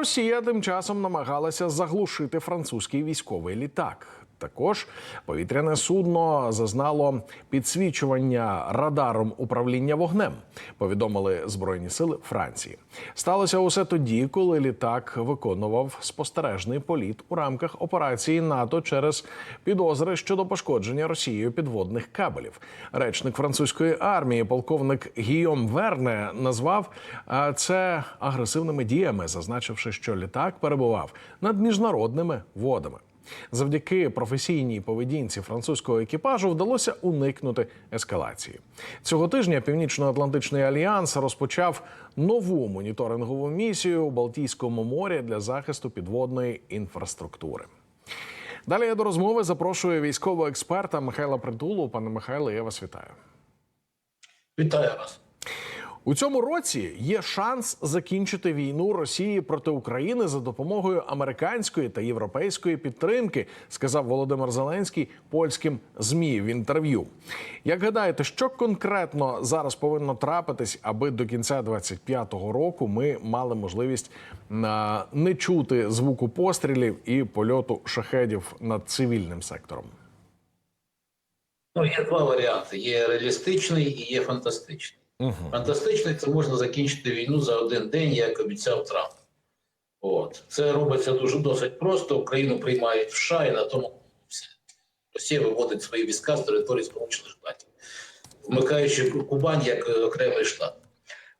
Росія тим часом намагалася заглушити французький військовий літак. Також повітряне судно зазнало підсвічування радаром управління вогнем. Повідомили збройні сили Франції. Сталося усе тоді, коли літак виконував спостережний політ у рамках операції НАТО через підозри щодо пошкодження Росією підводних кабелів. Речник французької армії, полковник Гійом Верне, назвав це агресивними діями, зазначивши, що літак перебував над міжнародними водами. Завдяки професійній поведінці французького екіпажу вдалося уникнути ескалації. Цього тижня Північно-Атлантичний альянс розпочав нову моніторингову місію у Балтійському морі для захисту підводної інфраструктури. Далі я до розмови запрошую військового експерта Михайла Притулу. Пане Михайло, я вас вітаю. Вітаю вас. У цьому році є шанс закінчити війну Росії проти України за допомогою американської та європейської підтримки, сказав Володимир Зеленський польським змі в інтерв'ю. Як гадаєте, що конкретно зараз повинно трапитись, аби до кінця 25-го року ми мали можливість не чути звуку пострілів і польоту шахедів над цивільним сектором? Ну, є два варіанти: є реалістичний і є фантастичний. Угу. Фантастичний це можна закінчити війну за один день, як обіцяв Трамп. От це робиться дуже досить просто. Україну приймають в США і на тому. Росія виводить свої війська з території Сполучених Штатів, вмикаючи Кубань як е, окремий штат.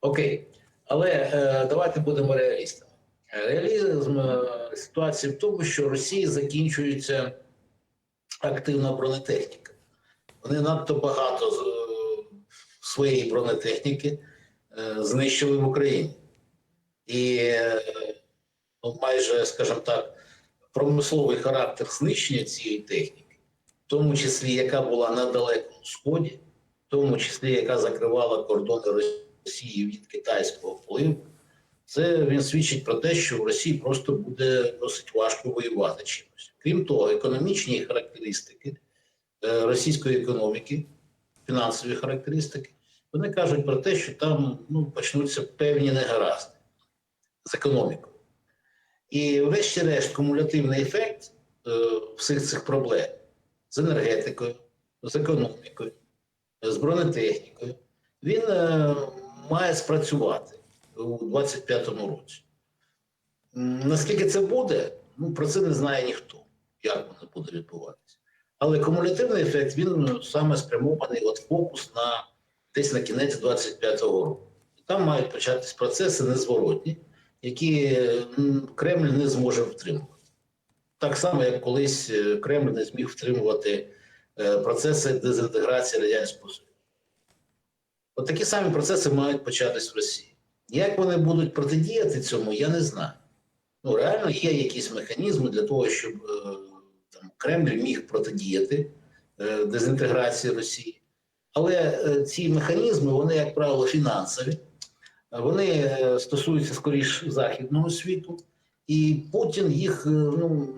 Окей, але е, давайте будемо реалістами. Реалізм е, ситуації в тому, що Росії закінчується активна бронетехніка. Вони надто багато своєї бронетехніки е, знищили в Україні. І ну, майже, скажімо так, промисловий характер знищення цієї техніки, в тому числі, яка була на Далекому Сході, в тому числі, яка закривала кордони Росії від китайського впливу, це він свідчить про те, що в Росії просто буде досить важко воювати чимось. Крім того, економічні характеристики е, російської економіки, фінансові характеристики, вони кажуть про те, що там ну, почнуться певні негаразди з економікою. І, врешті-решт, кумулятивний ефект е, всіх цих проблем з енергетикою, з економікою, з бронетехнікою, він е, має спрацювати у 2025 році. Наскільки це буде, ну, про це не знає ніхто, як воно буде відбуватися. Але кумулятивний ефект він саме спрямований от фокус на десь на кінець 25-го року. Там мають початись процеси незворотні, які Кремль не зможе втримувати. Так само, як колись е, Кремль не зміг втримувати е, процеси дезінтеграції Радянського Союзу. От такі самі процеси мають початись в Росії. Як вони будуть протидіяти цьому, я не знаю. Ну, реально є якісь механізми для того, щоб е, там, Кремль міг протидіяти дезінтеграції Росії. Але е, ці механізми, вони, як правило, фінансові, вони е, стосуються скоріш західного світу, і Путін їх е, ну,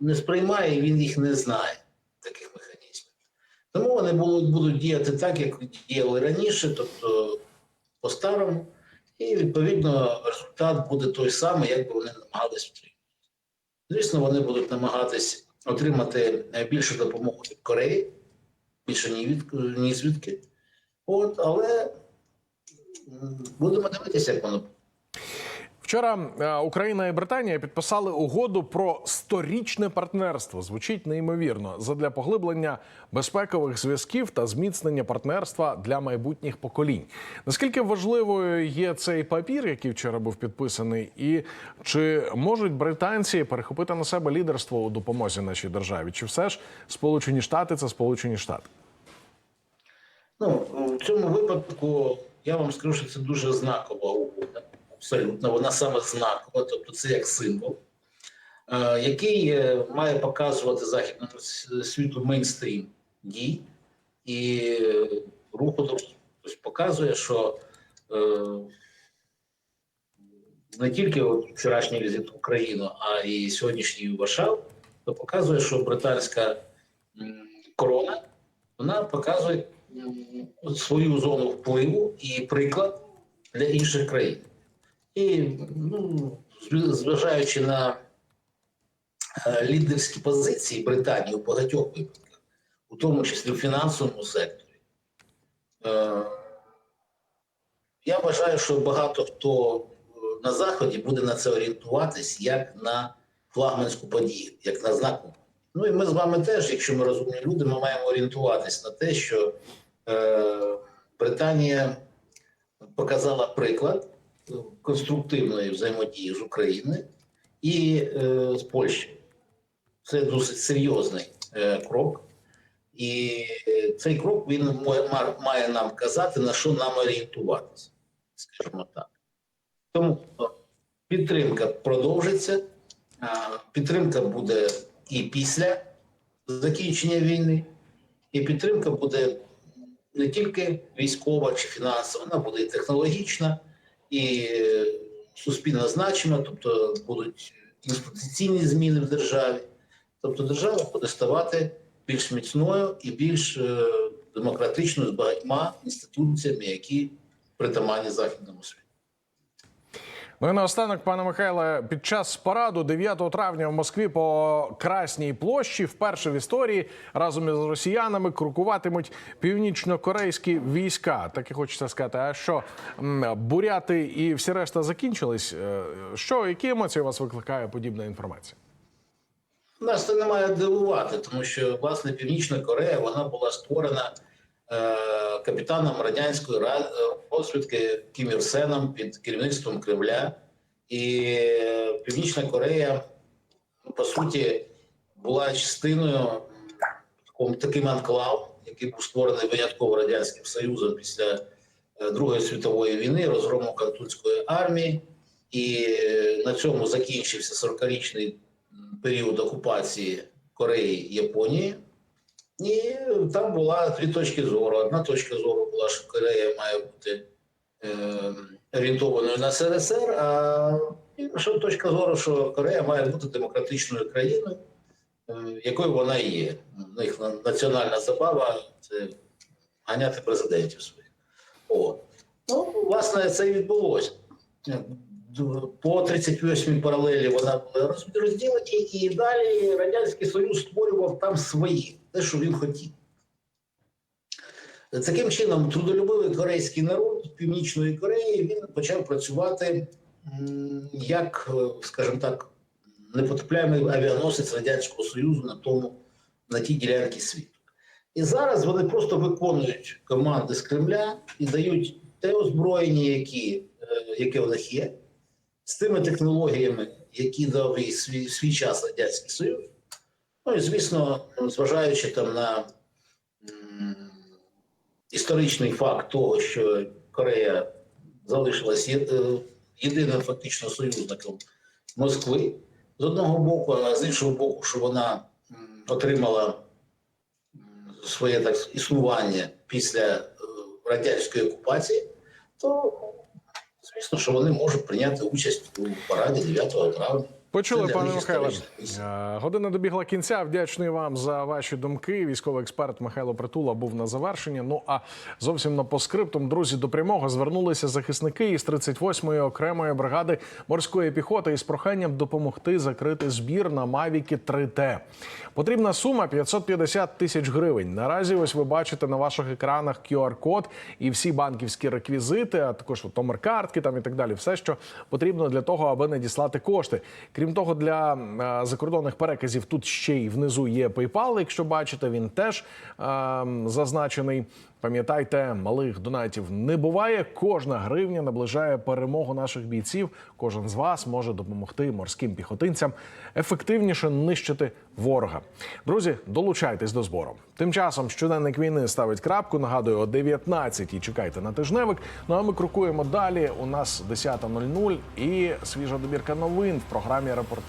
не сприймає, він їх не знає, таких механізмів. Тому вони будуть, будуть діяти так, як діяли раніше, тобто по-старому, і відповідно результат буде той самий, як би вони намагались втримати. Звісно, вони будуть намагатись отримати більше допомоги від Кореї, більше ні, від, ні звідки. От, але будемо дивитися, як воно. Вчора е, Україна і Британія підписали угоду про сторічне партнерство. Звучить неймовірно задля поглиблення безпекових зв'язків та зміцнення партнерства для майбутніх поколінь. Наскільки важливою є цей папір, який вчора був підписаний, і чи можуть британці перехопити на себе лідерство у допомозі нашій державі? Чи все ж Сполучені Штати це Сполучені Штати? Ну, в цьому випадку я вам скажу, що це дуже знакова угода. Абсолютно, вона саме знакова, тобто це як символ, е, який е, має показувати західному світу мейнстрім дій і е, руху тобто показує, що е, не тільки вчорашній візит в Україну, а і сьогоднішній у Варшаву, то показує, що британська корона вона показує свою зону впливу і приклад для інших країн. І ну, зважаючи на е, лідерські позиції Британії у багатьох випадках, у тому числі в фінансовому секторі, е, я вважаю, що багато хто е, на Заході буде на це орієнтуватись як на флагманську подію, як на знаку. Ну і ми з вами теж, якщо ми розумні люди, ми маємо орієнтуватись на те, що е, Британія показала приклад конструктивної взаємодії з Україною і е, з Польщею. Це досить серйозний е, крок. І е, цей крок він має нам казати, на що нам орієнтуватися, скажімо так. Тому е, підтримка продовжиться, підтримка буде і після закінчення війни, і підтримка буде не тільки військова чи фінансова, вона буде і технологічна, і суспільно значима, тобто будуть інституційні зміни в державі. Тобто держава буде ставати більш міцною і більш е, демократичною з багатьма інституціями, які притаманні західному світу. Ну і наостанок, пане Михайле, під час параду 9 травня в Москві по Красній площі вперше в історії разом із росіянами крокуватимуть північно-корейські війська. Так і хочеться сказати. А що буряти і всі решта закінчились? Е, Що які емоції у вас викликає подібна інформація? Нас це не дивувати, тому що власне Північна Корея вона була створена капітаном радянської ра- розвідки Кім Ір Сеном під керівництвом Кремля. І е, Північна Корея, по суті, була частиною таким анклав, який був створений винятково радянським союзом після е, Другої світової війни, розгрому Картульської армії. І е, на цьому закінчився 40-річний період окупації Кореї Японії. І там була дві точки зору. Одна точка зору була, що Корея має бути е, орієнтованою на СРСР, а інша точка зору, що Корея має бути демократичною країною, е, якою вона і є. У них національна забава це ганяти президентів своїх. От. Ну, власне, це і відбулося. По 38-й паралелі вона була роз- розділені, і далі Радянський Союз створював там свої, те, що він хотів. Таким чином, трудолюбивий корейський народ Північної Кореї він почав працювати як, е, скажімо так, непотопляємий авіаносець Радянського Союзу на тому, на тій ділянці світу. І зараз вони просто виконують команди з Кремля і дають те озброєння, які, е, яке в них є, з тими технологіями, які дав і свій, свій час Радянський Союз. Ну і звісно, зважаючи там на історичний факт того, що Корея залишилась е, єдиним фактично союзником Москви з одного боку, а з іншого боку, що вона отримала своє так існування після е, радянської окупації, то звісно, що вони можуть прийняти участь у параді 9 травня. Почули, пане місія. Е, Година добігла кінця. Вдячний вам за ваші думки. Військовий експерт Михайло Притула був на завершенні. Ну а зовсім на поскриптум, друзі, до прямого звернулися захисники із 38-ї окремої бригади морської піхоти із проханням допомогти закрити збір на Мавіки 3Т. Потрібна сума 550 тисяч гривень. Наразі ось ви бачите на ваших екранах QR-код і всі банківські реквізити, а також от номер-картки там і так далі. Все, що потрібно для того, аби надіслати кошти. Крім того, для е, закордонних переказів тут ще й внизу є PayPal, Якщо бачите, він теж е, зазначений. Пам'ятайте, малих донатів не буває. Кожна гривня наближає перемогу наших бійців. Кожен з вас може допомогти морським піхотинцям ефективніше нищити ворога. Друзі, долучайтесь до збору. Тим часом щоденник війни ставить крапку. Нагадую, о 19-й чекайте на тижневик. Ну а ми крокуємо далі. У нас 10.00 і свіжа добірка новин в програмі Репортер.